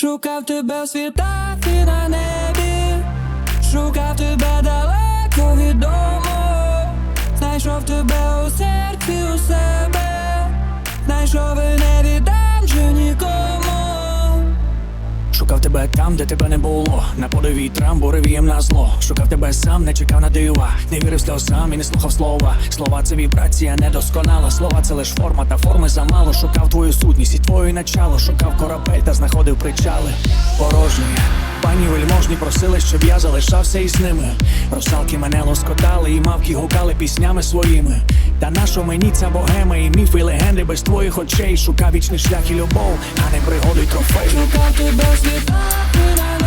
Шукав тебе в світах і на небі, шукав тебе далеко від дому, знайшов тебе у серці у себе, знайшов Шукав тебе там, де тебе не було. На подовій вітрам буревієм на зло. Шукав тебе сам, не чекав на дива. Не вірив сльозам і не слухав слова. Слова це вібрація недосконала. Слова це лиш форма, та форми замало. Шукав твою сутність і твоє начало. Шукав корабель та знаходив причали. Порожні. Пані вельможні просили, щоб я залишався із ними. Русалки мене лоскотали, і мавки гукали піснями своїми. Та нащо мені ця богема і міфи, і легенди без твоїх очей. Шукав вічний шлях і любов, а не пригоду й трофей. Шукати без в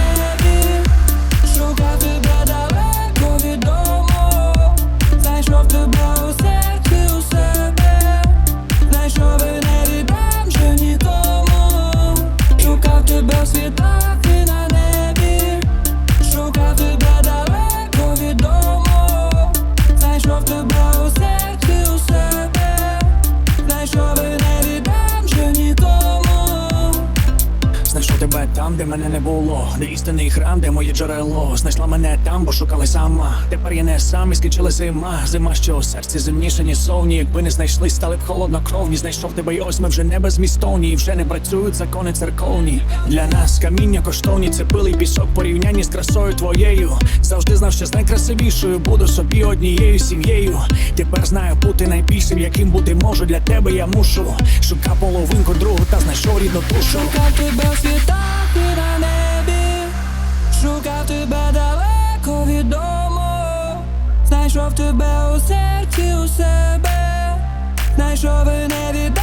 Знайшов тебе там, де мене не було, де істинний храм, де моє джерело. Знайшла мене там, бо шукали сама. Тепер я не сам і скінчила зима. Зима, що у серці зимніше, ні совні. Якби не знайшли, стали б холоднокровні. Знайшов тебе, і ось ми вже не безмістовні. І вже не працюють закони церковні. Для нас каміння коштовні, це пилий пісок порівнянні з красою твоєю. Завжди знав, що з найкрасивішою буду собі однією сім'єю. Тепер знаю бути найбільшим, яким бути можу. Для тебе я мушу. Шукав половинку другу та знайшов рідну душу. Шукав тебе світах на небі, шукав тебе далеко від дому, знайшов тебе у серці у себе, знайшов і не віддав